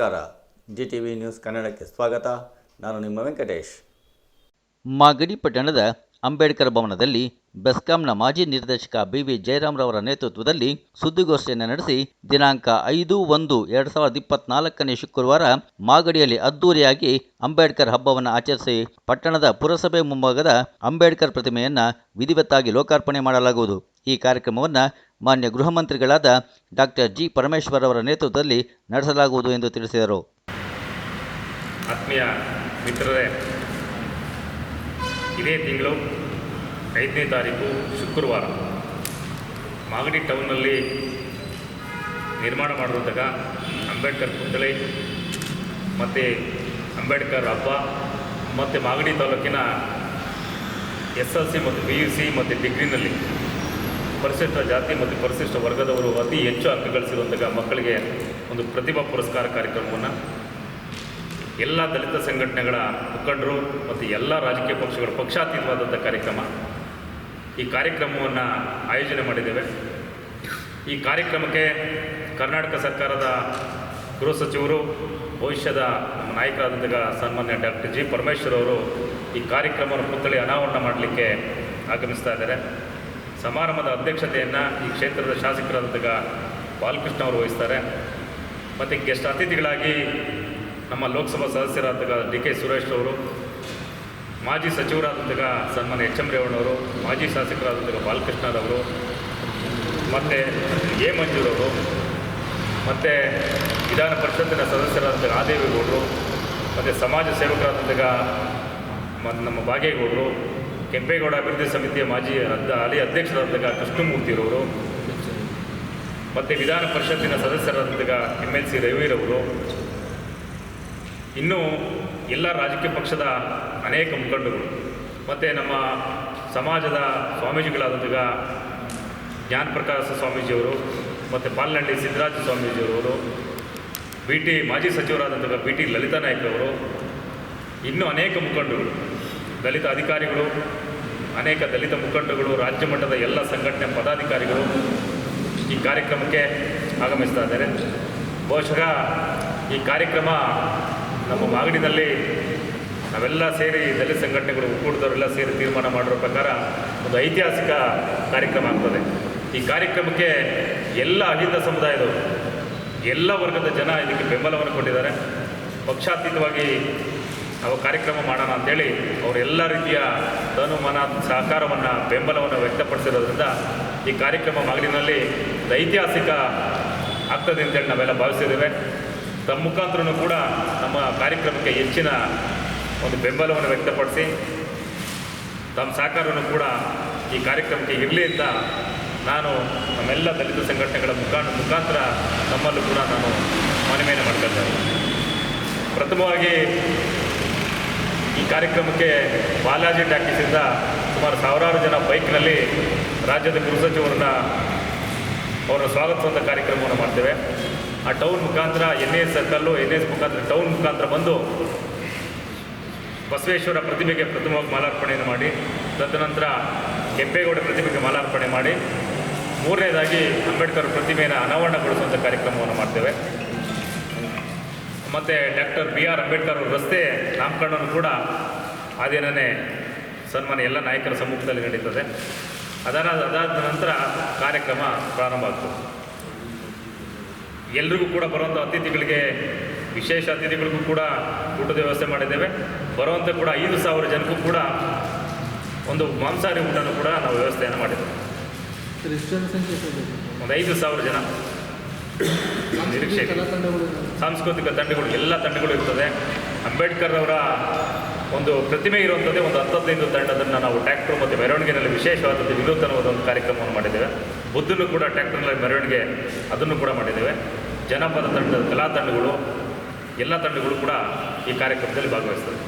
ನಮಸ್ಕಾರ. G T V news ಕನ್ನಡಕ್ಕೆ ಸ್ವಾಗತ. ನಾನು ನಿಮ್ಮ ವೆಂಕಟೇಶ್. ಮಾಗಡಿ ಪಟ್ಟಣದ ಅಂಬೇಡ್ಕರ್ ಭವನದಲ್ಲಿ ಬೆಸ್ಕಾಂನ ಮಾಜಿ ನಿರ್ದೇಶಕ ಬಿವಿ ಜಯರಾಮ್ರವರ ನೇತೃತ್ವದಲ್ಲಿ ಸುದ್ದಿಗೋಷ್ಠಿಯನ್ನು ನಡೆಸಿ ದಿನಾಂಕ ಐದು ಒಂದು ಎರಡ್ ಸಾವಿರದ ಇಪ್ಪತ್ನಾಲ್ಕನೇ ಶುಕ್ರವಾರ ಮಾಗಡಿಯಲ್ಲಿ ಅದ್ದೂರಿಯಾಗಿ ಅಂಬೇಡ್ಕರ್ ಹಬ್ಬವನ್ನು ಆಚರಿಸಿ ಪಟ್ಟಣದ ಪುರಸಭೆ ಮುಂಭಾಗದ ಅಂಬೇಡ್ಕರ್ ಪ್ರತಿಮೆಯನ್ನು ವಿಧಿವತ್ತಾಗಿ ಲೋಕಾರ್ಪಣೆ ಮಾಡಲಾಗುವುದು. ಈ ಕಾರ್ಯಕ್ರಮವನ್ನು ಮಾನ್ಯ ಗೃಹ ಮಂತ್ರಿಗಳಾದ ಡಾಕ್ಟರ್ ಜಿ ಪರಮೇಶ್ವರ್ ಅವರ ನೇತೃತ್ವದಲ್ಲಿ ನಡೆಸಲಾಗುವುದು ಎಂದು ತಿಳಿಸಿದರು. ಆತ್ಮೀಯ ಮಿತ್ರರೇ ಇದೇ ತಿಂಗಳು ಐದನೇ ತಾರೀಕು ಶುಕ್ರವಾರ. ಮಾಗಡಿ ಟೌನ್ನಲ್ಲಿ ನಿರ್ಮಾಣ ಮಾಡಿರುವಂತಹ ಅಂಬೇಡ್ಕರ್ ಪುತ್ಥಳಿ ಮತ್ತು ಅಂಬೇಡ್ಕರ್ ಹಬ್ಬ ಮತ್ತು ಮಾಗಡಿ ತಾಲೂಕಿನ ಎಸ್ ಎಲ್ ಸಿ ಮತ್ತು ಪಿ ಯು ಸಿ ಮತ್ತು ಡಿಗ್ರಿನಲ್ಲಿ ಪರಿಶಿಷ್ಟ ಜಾತಿ ಮತ್ತು ಪರಿಶಿಷ್ಟ ವರ್ಗದವರು ಅತಿ ಹೆಚ್ಚು ಅಂಕ ಗಳಿಸಿರುವಂತಹ ಮಕ್ಕಳಿಗೆ ಒಂದು ಪ್ರತಿಭಾ ಪುರಸ್ಕಾರ ಕಾರ್ಯಕ್ರಮವನ್ನು ಎಲ್ಲ ದಲಿತ ಸಂಘಟನೆಗಳ ಮುಖಂಡರು ಮತ್ತು ಎಲ್ಲ ರಾಜಕೀಯ ಪಕ್ಷಗಳ ಪಕ್ಷಾತೀತವಾದಂಥ ಕಾರ್ಯಕ್ರಮ. ಈ ಕಾರ್ಯಕ್ರಮವನ್ನು ಆಯೋಜನೆ ಮಾಡಿದ್ದೇವೆ. ಈ ಕಾರ್ಯಕ್ರಮಕ್ಕೆ ಕರ್ನಾಟಕ ಸರ್ಕಾರದ ಗೃಹ ಸಚಿವರು, ಭವಿಷ್ಯದ ನಮ್ಮ ನಾಯಕರಾದಂಥ ಸನ್ಮಾನ್ಯ ಡಾಕ್ಟರ್ ಜಿ ಪರಮೇಶ್ವರ್ ಅವರು ಈ ಕಾರ್ಯಕ್ರಮವನ್ನು ಪುತ್ಥಳಿ ಅನಾವರಣ ಮಾಡಲಿಕ್ಕೆ ಆಗಮಿಸ್ತಾ ಇದ್ದಾರೆ. ಸಮಾರಂಭದ ಅಧ್ಯಕ್ಷತೆಯನ್ನು ಈ ಕ್ಷೇತ್ರದ ಶಾಸಕರಾದಂಥ ಬಾಲಕೃಷ್ಣ ಅವರು ವಹಿಸ್ತಾರೆ. ಮತ್ತು ಗೆಸ್ಟ್ ಅತಿಥಿಗಳಾಗಿ ನಮ್ಮ ಲೋಕಸಭಾ ಸದಸ್ಯರಾದಂಥ ಡಿ ಕೆ ಸುರೇಶ್ ಅವರು, ಮಾಜಿ ಸಚಿವರಾದಂತಹ ಸನ್ಮಾನ್ಯ ಎಚ್ ಎಂ ರೇವಣ್ಣವರು ಮಾಜಿ ಶಾಸಕರಾದಂತಹ ಬಾಲಕೃಷ್ಣರವರು ಮತ್ತು ಎ. ಮಂಜೂರವರು ಮತ್ತು ವಿಧಾನ ಪರಿಷತ್ತಿನ ಸದಸ್ಯರಾದಂಥ ಆದೇವೇಗೌಡರು, ಮತ್ತು ಸಮಾಜ ಸೇವಕರಾದಂತಹ ನಮ್ಮ ಬಾಗೇಗೌಡರು, ಕೆಂಪೇಗೌಡ ಅಭಿವೃದ್ಧಿ ಸಮಿತಿಯ ಮಾಜಿ ಅದ್ದ ಹಾಲಿ ಅಧ್ಯಕ್ಷರಾದಂಥ ಕೃಷ್ಣಮೂರ್ತಿರವರು ಮತ್ತು ವಿಧಾನ ಪರಿಷತ್ತಿನ ಸದಸ್ಯರಾದಂತಹ ಎಂ ಎಲ್ ಸಿ ರವಿರವರು ಇನ್ನೂ ಎಲ್ಲ ರಾಜಕೀಯ ಪಕ್ಷದ ಅನೇಕ ಮುಖಂಡರು ಮತ್ತು ನಮ್ಮ ಸಮಾಜದ ಸ್ವಾಮೀಜಿಗಳಾದಂತಹ ಜ್ಞಾನಪ್ರಕಾಶ ಸ್ವಾಮೀಜಿಯವರು, ಮತ್ತು ಪಾಲ್ನಹಳ್ಳಿ ಸಿದ್ದರಾಜ ಸ್ವಾಮೀಜಿಯವರು ಬಿ ಟಿ ಮಾಜಿ ಸಚಿವರಾದಂತಹ ಬಿ ಟಿ ಲಲಿತಾ ನಾಯ್ಕರವರು ಇನ್ನೂ ಅನೇಕ ಮುಖಂಡರು, ದಲಿತ ಅಧಿಕಾರಿಗಳು, ಅನೇಕ ದಲಿತ ಮುಖಂಡಗಳು ರಾಜ್ಯ ಮಟ್ಟದ ಎಲ್ಲ ಸಂಘಟನೆ ಪದಾಧಿಕಾರಿಗಳು ಈ ಕಾರ್ಯಕ್ರಮಕ್ಕೆ ಆಗಮಿಸ್ತಾ ಇದ್ದಾರೆ. ಬಹುಶಃ ಈ ಕಾರ್ಯಕ್ರಮ ನಮ್ಮ ಮಾಗಡಿನಲ್ಲಿ ನಾವೆಲ್ಲ ಸೇರಿ ದಲಿತ ಸಂಘಟನೆಗಳು, ಒಕ್ಕೂಟದವರೆಲ್ಲ ಸೇರಿ ತೀರ್ಮಾನ ಮಾಡಿರೋ ಪ್ರಕಾರ ಒಂದು ಐತಿಹಾಸಿಕ ಕಾರ್ಯಕ್ರಮ ಆಗ್ತದೆ. ಈ ಕಾರ್ಯಕ್ರಮಕ್ಕೆ ಎಲ್ಲ ಅಹಿಂದ ಸಮುದಾಯದವರು, ಎಲ್ಲ ವರ್ಗದ ಜನ ಇದಕ್ಕೆ ಬೆಂಬಲವನ್ನು ಕೊಟ್ಟಿದ್ದಾರೆ. ಪಕ್ಷಾತೀತವಾಗಿ ನಾವು ಕಾರ್ಯಕ್ರಮ ಮಾಡೋಣ ಅಂತೇಳಿ ಅವರೆಲ್ಲ ರೀತಿಯ ಧನುಮಾನ ಮನ ಸಹಕಾರವನ್ನು, ಬೆಂಬಲವನ್ನು ವ್ಯಕ್ತಪಡಿಸಿರೋದ್ರಿಂದ ಈ ಕಾರ್ಯಕ್ರಮ ಮಾಗಡಿನಲ್ಲಿ ಒಂದು ಐತಿಹಾಸಿಕ ಆಗ್ತದೆ ಅಂತೇಳಿ ನಾವೆಲ್ಲ ಭಾವಿಸಿದ್ದೇವೆ. ತಮ್ಮ ಮುಖಾಂತರನೂ ಕೂಡ ನಮ್ಮ ಕಾರ್ಯಕ್ರಮಕ್ಕೆ ಹೆಚ್ಚಿನ ಒಂದು ಬೆಂಬಲವನ್ನು ವ್ಯಕ್ತಪಡಿಸಿ ತಮ್ಮ ಸಹಕಾರವನ್ನು ಕೂಡ ಈ ಕಾರ್ಯಕ್ರಮಕ್ಕೆ ಇರಲಿ ಅಂತ ನಾನು ನಮ್ಮೆಲ್ಲ ದಲಿತ ಸಂಘಟನೆಗಳ ಮುಖಾಂಡ ಮುಖಾಂತರ ನಮ್ಮಲ್ಲೂ ಕೂಡ ನಾನು ಮನವಿಯನ್ನು ಮಾಡ್ಕೊಳ್ತೇನೆ ಪ್ರಥಮವಾಗಿ ಈ ಕಾರ್ಯಕ್ರಮಕ್ಕೆ ಬಾಲಾಜಿ ಟ್ಯಾಕ್ಸಿಂದ ಸುಮಾರು ಸಾವಿರಾರು ಜನ ಬೈಕ್ನಲ್ಲಿ ರಾಜ್ಯದ ಗೃಹ ಸಚಿವರನ್ನ ಅವರ ಸ್ವಾಗತಿಸುವಂಥ ಕಾರ್ಯಕ್ರಮವನ್ನು ಮಾಡ್ತೇವೆ. ಆ ಟೌನ್ ಮುಖಾಂತರ N S circle N S ಮುಖಾಂತರ ಟೌನ್ ಮುಖಾಂತರ ಬಂದು ಬಸವೇಶ್ವರ ಪ್ರತಿಮೆಗೆ ಪ್ರಥಮವಾಗಿ ಮಾಲಾರ್ಪಣೆಯನ್ನು ಮಾಡಿ, ತದನಂತರ ಕೆಂಪೇಗೌಡ ಪ್ರತಿಮೆಗೆ ಮಾಲಾರ್ಪಣೆ ಮಾಡಿ, ಮೂರನೇದಾಗಿ ಅಂಬೇಡ್ಕರ್ ಪ್ರತಿಮೆಯನ್ನು ಅನಾವರಣಗೊಳಿಸುವಂಥ ಕಾರ್ಯಕ್ರಮವನ್ನು ಮಾಡ್ತೇವೆ. ಮತ್ತು ಡಾಕ್ಟರ್ ಬಿ ಆರ್ ಅಂಬೇಡ್ಕರ್ ಅವರ ರಸ್ತೆ ನಾಮಕರಣವನ್ನು ಕೂಡ ಆ ದಿನವೇ ಸನ್ಮಾನ ಎಲ್ಲ ನಾಯಕರ ಸಮ್ಮುಖದಲ್ಲಿ ನಡೀತದೆ. ಅದರ ಅದಾದ ನಂತರ ಕಾರ್ಯಕ್ರಮ ಪ್ರಾರಂಭ ಆಗ್ತದೆ. ಎಲ್ರಿಗೂ ಕೂಡ ಬರುವಂಥ ಅತಿಥಿಗಳಿಗೆ ವಿಶೇಷ ಅತಿಥಿಗಳಿಗೂ ಕೂಡ ಊಟದ ವ್ಯವಸ್ಥೆ ಮಾಡಿದ್ದೇವೆ. ಬರುವಂಥ ಕೂಡ ಐದು ಸಾವಿರ ಜನಕ್ಕೂ ಕೂಡ ಒಂದು ಮಾಂಸಾಹಾರಿ ಊಟನೂ ಕೂಡ ನಾವು ವ್ಯವಸ್ಥೆಯನ್ನು ಮಾಡಿದ್ದೇವೆ. ಒಂದು ಐದು ಸಾವಿರ ಜನ. ನಿರೀಕ್ಷೆ ಸಾಂಸ್ಕೃತಿಕ ತಂಡಗಳು ಎಲ್ಲ ತಂಡಗಳು ಇರ್ತದೆ. ಅಂಬೇಡ್ಕರ್ ಅವರ ಒಂದು ಪ್ರತಿಮೆ ಇರುವಂಥದ್ದೇ ಒಂದು ಹತ್ತದೈದು ತಂಡದನ್ನು ನಾವು ಟ್ರ್ಯಾಕ್ಟರ್ ಮತ್ತು ಮೆರವಣಿಗೆಯಲ್ಲಿ ವಿಶೇಷವಾದದ್ದು ವಿನೂತನವಾದ ಒಂದು ಕಾರ್ಯಕ್ರಮವನ್ನು ಮಾಡಿದ್ದೇವೆ. ಬುದ್ಧನೂ ಕೂಡ ಟ್ರ್ಯಾಕ್ಟರ್ನಲ್ಲಿ ಮೆರವಣಿಗೆ ಅದನ್ನು ಕೂಡ ಮಾಡಿದ್ದೇವೆ. ಜನಪದ ತಂಡದ ಕಲಾ ತಂಡಗಳು ಎಲ್ಲ ತಂಡಗಳು ಕೂಡ ಈ ಕಾರ್ಯಕ್ರಮದಲ್ಲಿ ಭಾಗವಹಿಸ್ತಾರೆ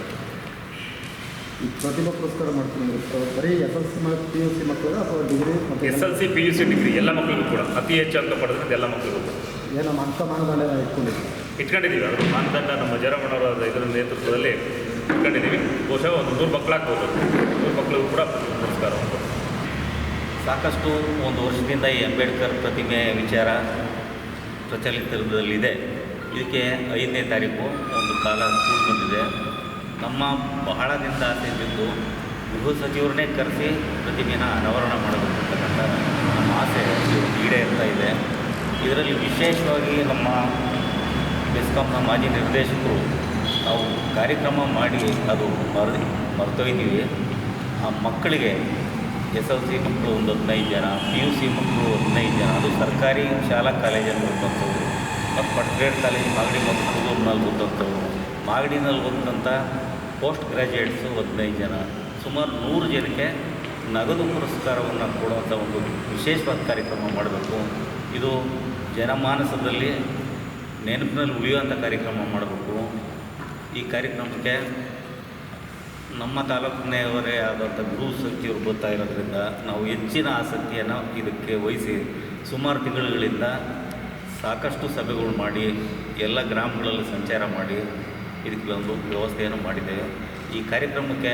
ಈ ಪ್ರತಿಭಾ ಪುರಸ್ಕಾರ ಮಾಡ್ತೀನಿ ಬರೀ S L C P U C ಮಕ್ಕಳು ಅಥವಾ ಡಿಗ್ರಿ ಮತ್ತು S L C P U C degree ಎಲ್ಲ ಮಕ್ಕಳಿಗೂ ಕೂಡ ಅತಿ ಹೆಚ್ಚು ಅಂಕ ಪಡೆದಂಥ ಎಲ್ಲ ಮಕ್ಕಳಿಗೂ ಕೂಡ. ಏನೋ ಅಂಕ ಮಾನದಂಡ ಇಟ್ಕೊಂಡಿದ್ದೀವಿ ಇಟ್ಕೊಂಡಿದ್ದೀವಿ ಅದು ಮಾನದಂಡ ನಮ್ಮ ಜರಮಣ್ಣವರ ಇದರ ನೇತೃತ್ವದಲ್ಲಿ ಇಟ್ಕೊಂಡಿದ್ದೀವಿ. ಬಹುಶಃ ಒಂದು ನೂರು ಮಕ್ಕಳಾಗ್ಬೋದು. ನೂರು ಮಕ್ಕಳಿಗೂ ಕೂಡ ಪುರಸ್ಕಾರ ಸಾಕಷ್ಟು ಒಂದು ವರ್ಷದಿಂದ ಈ ಅಂಬೇಡ್ಕರ್ ಪ್ರತಿಮೆ ವಿಚಾರ ಪ್ರಚಲಿತದಲ್ಲಿದೆ ಇದಕ್ಕೆ ಐದನೇ ತಾರೀಕು ಒಂದು ಕಾಲ ಕೂಡಿ ಬಂದಿದೆ ನಮ್ಮ ಬಹಳ ದಿನದ ಆಸೆ ಇದ್ದಿದ್ದು ಗೃಹ ಸಚಿವರನ್ನೇ ಕರೆಸಿ ಪ್ರತಿಮೆಯನ್ನು ಅನಾವರಣ ಮಾಡಬೇಕು ಅಂತಕ್ಕಂಥ ನಮ್ಮ ಆಸೆ ಈಡೇರ್ತಾ ಇದೆ. ಇದರಲ್ಲಿ ವಿಶೇಷವಾಗಿ ನಮ್ಮ ಬೆಸ್ಕಾಂನ ಮಾಜಿ ನಿರ್ದೇಶಕರು ನಾವು ಕಾರ್ಯಕ್ರಮ ಮಾಡಿ ಅದು ಮರ ಮರ್ತೊಯ್ದೀವಿ ಆ ಮಕ್ಕಳಿಗೆ ಎಸ್ ಎಲ್ ಸಿ ಮಕ್ಕಳು ಒಂದು ಹದಿನೈದು ಜನ, ಪಿ ಯು ಸಿ ಮಕ್ಕಳು ಹದಿನೈದು ಜನ, ಅದು ಸರ್ಕಾರಿ ಶಾಲಾ ಕಾಲೇಜಲ್ಲಿ ಓದುವಂಥವ್ರು ಮತ್ತು ಪಟ್ಗ್ರೇಡ್ ಕಾಲೇಜ್ ಮಾಗಡಿ ಮತ್ತು ಕುದೂರಿನಲ್ಲಿ ಓದುವಂಥವ್ರು ಮಾಗಡಿನಲ್ಲಿ ಬಂದಂಥ ಪೋಸ್ಟ್ ಗ್ರ್ಯಾಜುಯೇಟ್ಸು ಹದಿನೈದು ಜನ. ಸುಮಾರು ನೂರು ಜನಕ್ಕೆ ನಗದು ಪುರಸ್ಕಾರವನ್ನು ಕೊಡುವಂಥ ಒಂದು ವಿಶೇಷವಾದ ಕಾರ್ಯಕ್ರಮ ಮಾಡಬೇಕು. ಇದು ಜನಮಾನಸದಲ್ಲಿ ನೆನಪಿನಲ್ಲಿ ಉಳಿಯುವಂಥ ಕಾರ್ಯಕ್ರಮ ಮಾಡಬೇಕು. ಈ ಕಾರ್ಯಕ್ರಮಕ್ಕೆ ನಮ್ಮ ತಾಲೂಕಿನವರೇ ಆದಂಥ ಗೃಹ ಸಚಿವರು ಬರ್ತಾ ಇರೋದ್ರಿಂದ ನಾವು ಹೆಚ್ಚಿನ ಆಸಕ್ತಿಯನ್ನು ಇದಕ್ಕೆ ವಹಿಸಿ ಸುಮಾರು ತಿಂಗಳುಗಳಿಂದ ಸಾಕಷ್ಟು ಸಭೆಗಳು ಮಾಡಿ ಎಲ್ಲ ಗ್ರಾಮಗಳಲ್ಲಿ ಸಂಚಾರ ಮಾಡಿ ಇದಕ್ಕೆ ಒಂದು ವ್ಯವಸ್ಥೆಯನ್ನು ಮಾಡಿದ್ದೇವೆ. ಈ ಕಾರ್ಯಕ್ರಮಕ್ಕೆ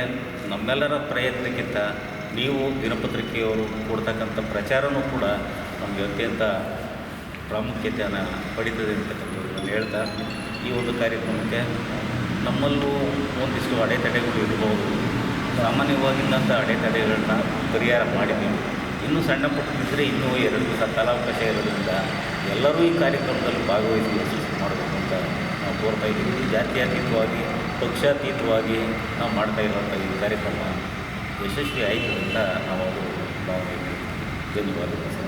ನಮ್ಮೆಲ್ಲರ ಪ್ರಯತ್ನಕ್ಕಿಂತ ನೀವು ದಿನಪತ್ರಿಕೆಯವರು ಕೊಡ್ತಕ್ಕಂಥ ಪ್ರಚಾರನೂ ಕೂಡ ನಮಗೆ ಅತ್ಯಂತ ಪ್ರಾಮುಖ್ಯತೆಯನ್ನು ಪಡೀತದೆ ಅಂತಕ್ಕಂಥದ್ದನ್ನು ಹೇಳ್ತಾ ಈ ಒಂದು ಕಾರ್ಯಕ್ರಮಕ್ಕೆ ನಮ್ಮಲ್ಲೂ ಒಂದಿಷ್ಟು ಅಡೆತಡೆಗಳು ಇರಬಹುದು ಸಾಮಾನ್ಯವಾಗಿದ್ದಂಥ ಅಡೆತಡೆಗಳನ್ನ ಪರಿಹಾರ ಮಾಡಿದ್ದೀವಿ ಇನ್ನೂ ಸಣ್ಣ ಪುಟ್ಟದಿದ್ದರೆ ಇನ್ನೂ ಎರಡು ದಿವಸ ಕಾಲಾವಕಾಶ ಇರೋದ್ರಿಂದ ಎಲ್ಲರೂ ಈ ಕಾರ್ಯಕ್ರಮದಲ್ಲಿ ಭಾಗವಹಿಸಿ ಯಶಸ್ವಿ ಮಾಡಬೇಕು ಅಂತ ನಾವು ಕೋರ್ತಾ ಇದ್ದೀವಿ. ಜಾತ್ಯತೀತವಾಗಿ, ಪಕ್ಷಾತೀತವಾಗಿ ನಾವು ಮಾಡ್ತಾ ಇರುವಂಥ ಈ ಕಾರ್ಯಕ್ರಮ ಯಶಸ್ವಿ ಆಯಿತು ಅಂತ ನಾವು ಭಾವನೆ ಧನ್ಯವಾದಗಳು ಸರ್.